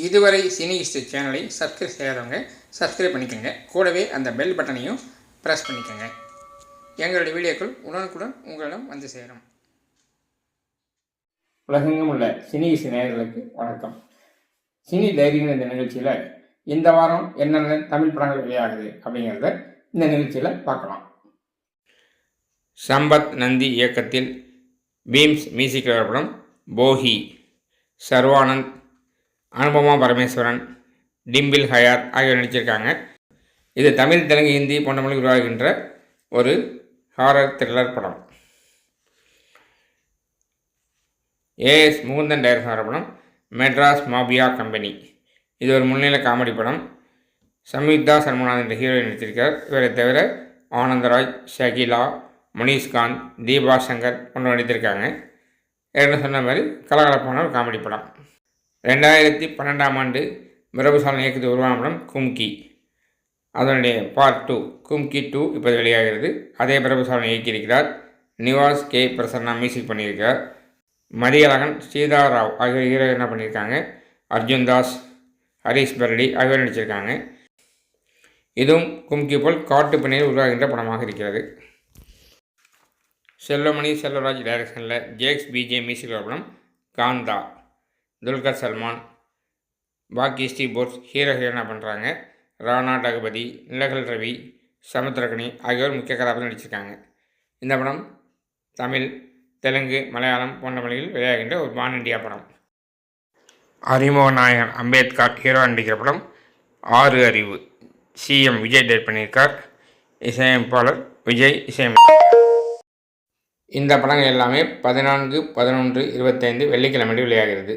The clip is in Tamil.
இதுவரை சினி ஹிஸ்ட்ரி சேனலை சப்ஸ்கிரைப் செய்யாதவங்க சப்ஸ்கிரைப் பண்ணிக்கோங்க. கூடவே அந்த பெல் பட்டனையும் ப்ரெஸ் பண்ணிக்கோங்க. எங்களுடைய வீடியோக்கள் உடனுக்குடன் உங்களிடம் வந்து சேரும். உலகெங்கும் உள்ள சினி ஹிஸ்ட்ரி நேயர்களுக்கு வணக்கம். சினி தைரியம் இந்த நிகழ்ச்சியில் இந்த வாரம் என்னென்ன தமிழ் படங்கள் வெளியாகுது அப்படிங்கிறத இந்த நிகழ்ச்சியில் பார்க்கலாம். சம்பத் நந்தி இயக்கத்தில் பீம்ஸ் மியூசிக் படம் போஹி சர்வானந்த் அனுபமா பரமேஸ்வரன் டிம்பிள் ஹயாத் ஆகியோர் நடிச்சிருக்காங்க. இது தமிழ் தெலுங்கு ஹிந்தி போன்ற மொழி உருவாகின்ற ஒரு ஹாரர் த்ரில்லர் படம். ஏஎஸ் முகுந்தன் டைரக்டர் படம் மெட்ராஸ் மாபியா கம்பெனி இது ஒரு முன்னிலை காமெடி படம். சம்யுக்தா சர்மநாத் என்ற ஹீரோயின் நடித்திருக்கார் இவரை தவிர ஆனந்தராஜ் ஷகிலா மணிஷ்காந்த் தீபா சங்கர் போன்ற நடித்திருக்காங்க. ஏற்கனவே சொன்ன மாதிரி கலகலப்பான ஒரு காமெடி படம். ரெண்டாயிரத்தி பன்னெண்டாம் ஆண்டு பிரபுசாலன் இயக்கத்தில் உருவான படம் கும்கி. அதனுடைய பார்ட் டூ கும்கி டூ இப்போ வெளியாகிறது. அதே பிரபுசாலன் இயக்கியிருக்கிறார். நிவாஸ் கே. பிரசன்னா மியூசிக் பண்ணியிருக்கார் மதியழகன் சீதா ராவ் ஆகியோர் ஹீரோ என்ன பண்ணியிருக்காங்க? அர்ஜுன் தாஸ் ஹரிஷ் பரடி ஆகியோர் நடிச்சிருக்காங்க. இதுவும் கும்கி போல் காட்டு பணியில் உருவாகின்ற படமாக இருக்கிறது. செல்வமணி செல்வராஜ் டைரக்ஷனில் ஜேக்ஸ் பிஜே மியூசிக் படம் காந்தா. துல்கர் சல்மான் பாக்கி ஸ்ரீ போர்ஸ் ஹீரோ ஹீரோனா பண்ணுறாங்க ராணா டகபதி நிலகல் ரவி சமுத்திரகனி ஆகியோர் முக்கிய கதாபாத்திரம் நடிச்சிருக்காங்க. இந்த படம் தமிழ் தெலுங்கு மலையாளம் போன்ற மொழிகளில் வெளியாகின்ற ஒரு பான் இண்டியா படம். அறிமுக நாயகன் அம்பேத்கர் ஹீரோ நடிக்கிற படம் ஆறு அறிவு. சிஎம் விஜய் டேட் பண்ணியிருக்கார். இசையமைப்பாளர் விஜய் இசையமை இந்த படங்கள் எல்லாமே பதினான்கு பதினொன்று இருபத்தைந்து வெள்ளிக்கிழமை வெளியாகிறது.